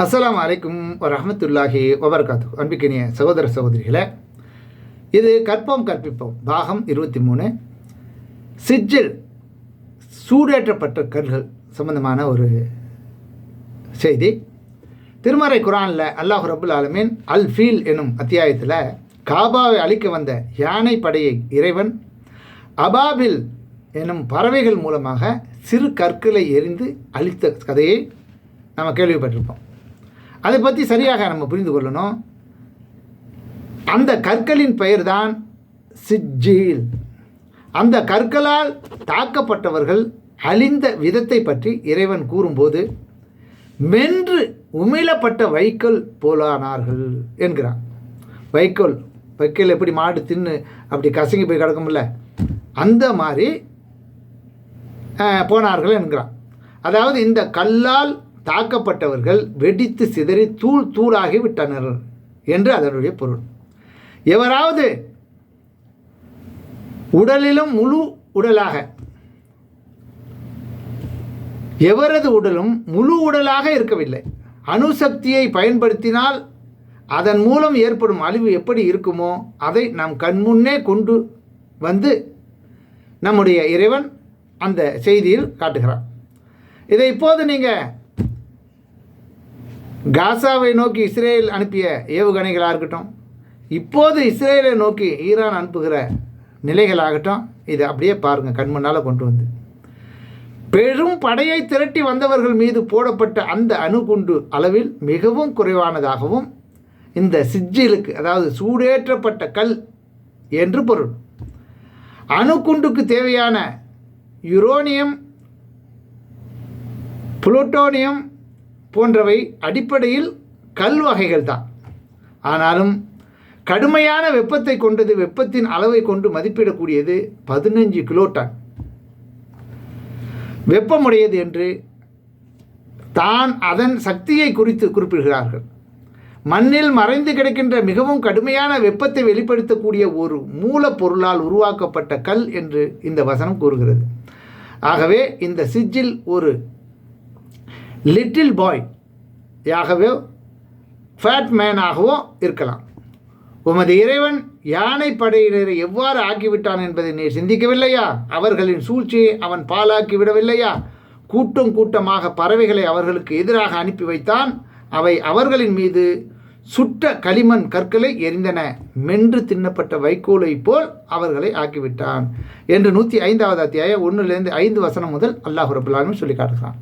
அஸ்லாம் அலைக்கும் வரஹமத்துல்லாஹி வபர்காத்து அன்பிக்கினிய சகோதர சகோதரிகளே இது கற்போம் கற்பிப்போம். பாகம் இருபத்தி மூணு சிஜில் சூடேற்றப்பட்ட கற்கள் சம்பந்தமான ஒரு செய்தி. திருமறை குரானில் அல்லாஹ் ரபுல் ஆலமீன் அல் ஃபீல் எனும் அத்தியாயத்தில் காபாவை அழிக்க வந்த யானை படையை இறைவன் அபாபில் எனும் பறவைகள் மூலமாக சிறு கற்களை எரிந்து அழித்த கதையை நம்ம கேள்விப்பட்டிருப்போம். அதை பற்றி சரியாக நம்ம புரிந்து கொள்ளணும். அந்த கற்களின் பெயர்தான் சிஜீல் அந்த கற்களால் தாக்கப்பட்டவர்கள் அழிந்த விதத்தை பற்றி இறைவன் கூறும்போது மென்று உமிழப்பட்ட வைக்கோல் போலானார்கள் என்கிறான். வைக்கோல் வைக்கோல் எப்படி மாடு தின்னு அப்படி கசங்கி போய் கிடக்கும்ல அந்த மாதிரி போனார்கள் என்கிறான். அதாவது இந்த கல்லால் தாக்கப்பட்டவர்கள் வெடித்து சிதறி தூள் தூளாகி விட்டனர் என்று அதனுடைய பொருள். எவராவது உடலிலும் முழு உடலாக எவரது உடலும் முழு உடலாக இருக்கவில்லை அணுசக்தியை பயன்படுத்தினால் அதன் மூலம் ஏற்படும் அழிவு எப்படி இருக்குமோ அதை நம் கண்முன்னே கொண்டு வந்து நம்முடைய இறைவன் அந்த செய்தியில் காட்டுகிறான் இதை இப்போது நீங்கள் காசாவை நோக்கி இஸ்ரேல் அனுப்பிய ஏவுகணைகளாக இருக்கட்டும் இப்போது இஸ்ரேலை நோக்கி ஈரான் அனுப்புகிற நிலைகளாகட்டும் இதை அப்படியே பாருங்கள் கண் முன்னால் கொண்டு வந்து. பெரும் படையை திரட்டி வந்தவர்கள் மீது போடப்பட்ட அந்த அணுகுண்டு அளவில் மிகவும் குறைவானதாகவும் இந்த சிஜிலுக்கு அதாவது சூடேற்றப்பட்ட கல் என்று பொருள். அணுகுண்டுக்கு தேவையான யுரோனியம் புளூட்டோனியம் போன்றவை அடிப்படையில் கல் வகைகள் தான் ஆனாலும் கடுமையான வெப்பத்தை கொண்டது வெப்பத்தின் அளவை கொண்டு மதிப்பிடக்கூடியது பதினஞ்சு கிலோடன் வெப்பமுடையது என்று தான் அதன் சக்தியை குறித்து குறிப்பிடுகிறார்கள். மண்ணில் மறைந்து கிடக்கின்ற மிகவும் கடுமையான வெப்பத்தை வெளிப்படுத்தக்கூடிய ஒரு மூலப்பொருளால் உருவாக்கப்பட்ட கல் என்று இந்த வசனம் கூறுகிறது. ஆகவே இந்த சிஜில் ஒரு லிட்டில் பாய் யாகவே ஃபேட் மேனாகவோ இருக்கலாம். உமது இறைவன் யானை படையினரை எவ்வாறு ஆக்கிவிட்டான் என்பதை நீ சிந்திக்கவில்லையா? அவர்களின் சூழ்ச்சியை அவன் பாலாக்கி விடவில்லையா? கூட்டம் கூட்டமாக பறவைகளை அவர்களுக்கு எதிராக அனுப்பி வைத்தான். அவை அவர்களின் மீது சுட்ட களிமண் கற்களை எரிந்தன. மென்று தின்னப்பட்ட வைக்கோலை போல் அவர்களை ஆக்கிவிட்டான். என்று நூற்றி ஐந்தாவது அத்தியாயம் ஒன்றுலேருந்து ஐந்து வசனம் முதல் அல்லாஹ் ரபுல்லாலும் சொல்லி காட்டுகிறான்.